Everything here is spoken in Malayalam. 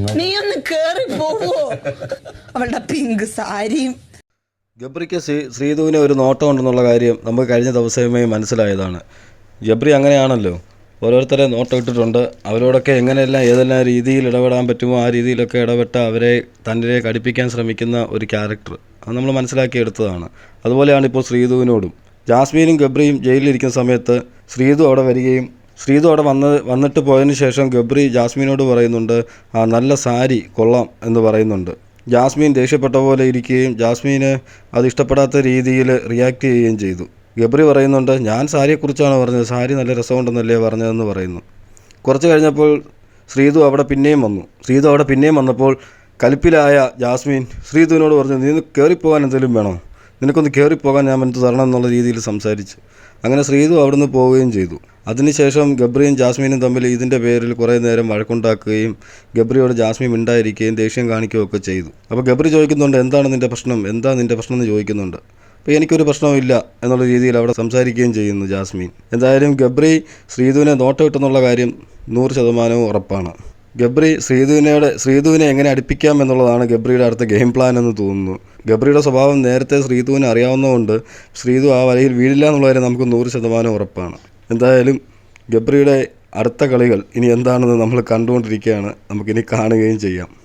നീ ഒന്ന് കേറി പോവോ. അവളുടെ പിങ്ക് സാരിയും. ഗബ്രിക്ക് ശ്രീ ശ്രീധുവിന് ഒരു നോട്ടം ഉണ്ടെന്നുള്ള കാര്യം നമുക്ക് കഴിഞ്ഞ ദിവസമേ മനസ്സിലായതാണ്. ജബ്രി അങ്ങനെയാണല്ലോ. ഓരോരുത്തരെ നോട്ടം ഇട്ടിട്ടുണ്ട്. അവരോടൊക്കെ എങ്ങനെയെല്ലാം ഏതെല്ലാം രീതിയിൽ ഇടപെടാൻ പറ്റുമോ ആ രീതിയിലൊക്കെ ഇടപെട്ട് അവരെ തന്റെ കടിപ്പിക്കാൻ ശ്രമിക്കുന്ന ഒരു ക്യാരക്ടർ അത് നമ്മൾ മനസ്സിലാക്കിയെടുത്തതാണ്. അതുപോലെയാണ് ഇപ്പോൾ ശ്രീധുവിനോടും. ജാസ്മീനും ഗബ്രിയും ജയിലിലിരിക്കുന്ന സമയത്ത് ശ്രീധു അവിടെ വരികയും ശ്രീധു അവിടെ വന്ന് വന്നിട്ട് പോയതിന് ശേഷം ഗബ്രി ജാസ്മിനോട് പറയുന്നുണ്ട് ആ നല്ല സാരി കൊള്ളാം എന്ന് പറയുന്നുണ്ട്. ജാസ്മിൻ ദേഷ്യപ്പെട്ട പോലെ ഇരിക്കുകയും ജാസ്മീന് അത് ഇഷ്ടപ്പെടാത്ത രീതിയിൽ റിയാക്ട് ചെയ്യുകയും ചെയ്തു. ഗബ്രി പറയുന്നുണ്ട് ഞാൻ സാരിയെക്കുറിച്ചാണ് പറഞ്ഞത് സാരി നല്ല രസമുണ്ടെന്നല്ലേ പറഞ്ഞതെന്ന് പറയുന്നു. കുറച്ച് കഴിഞ്ഞപ്പോൾ ശ്രീതു അവിടെ പിന്നെയും വന്നു. ശ്രീതു അവിടെ പിന്നെയും വന്നപ്പോൾ കലിപ്പിലായ ജാസ്മിൻ ശ്രീതുവിനോട് പറഞ്ഞു നീ കയറിപ്പോകാൻ എന്തെങ്കിലും വേണോ? നിനക്കൊന്ന് കയറിപ്പോകാൻ ഞാൻ മനത്ത് തരണം എന്നുള്ള രീതിയിൽ സംസാരിച്ച്. അങ്ങനെ ശ്രീതു അവിടുന്ന് പോവുകയും ചെയ്തു. അതിനുശേഷം ഗബ്രിയും ജാസ്മീനും തമ്മിൽ ഇതിന്റെ പേരിൽ കുറേ നേരം വഴക്കുണ്ടാക്കുകയും ഗബ്രിയോട് ജാസ്മീൻ മിണ്ടായിരിക്കുകയും ദേഷ്യം കാണിക്കുകയും ഒക്കെ ചെയ്തു. അപ്പോൾ ഗബ്രി ചോദിക്കുന്നുണ്ട് എന്താണ് നിന്റെ പ്രശ്നം? എന്താ നിന്റെ പ്രശ്നം? എന്ന് ചോദിക്കുന്നുണ്ട്. അപ്പോൾ എനിക്കൊരു പ്രശ്നവുമില്ല എന്നുള്ള രീതിയിൽ അവിടെ സംസാരിക്കുകയും ചെയ്യുന്നു ജാസ്മീൻ എന്തായാലും ഗബ്രി ശ്രീധുവിനെ നോട്ടം കിട്ടുന്നുള്ള കാര്യം നൂറ് ശതമാനവും ഉറപ്പാണ്. ഗബ്രി ശ്രീധുവിനോട് ശ്രീധുവിനെ എങ്ങനെ അടുപ്പിക്കാം എന്നുള്ളതാണ് ഗബ്രിയുടെ അടുത്ത ഗെയിം പ്ലാൻ എന്ന് തോന്നുന്നു. ഗബ്രിയുടെ സ്വഭാവം നേരത്തെ ശ്രീതുവിന് അറിയാവുന്നതുകൊണ്ട് ശ്രീതു ആ വലയിൽ വീഴില്ല എന്നുള്ള കാര്യം നമുക്ക് നൂറ് ശതമാനം ഉറപ്പാണ്. എന്തായാലും ഗബ്രിയുടെ അടുത്ത കളികൾ ഇനി എന്താണെന്ന് നമ്മൾ കണ്ടുകൊണ്ടിരിക്കുകയാണ്. നമുക്കിനി കാണുകയും ചെയ്യാം.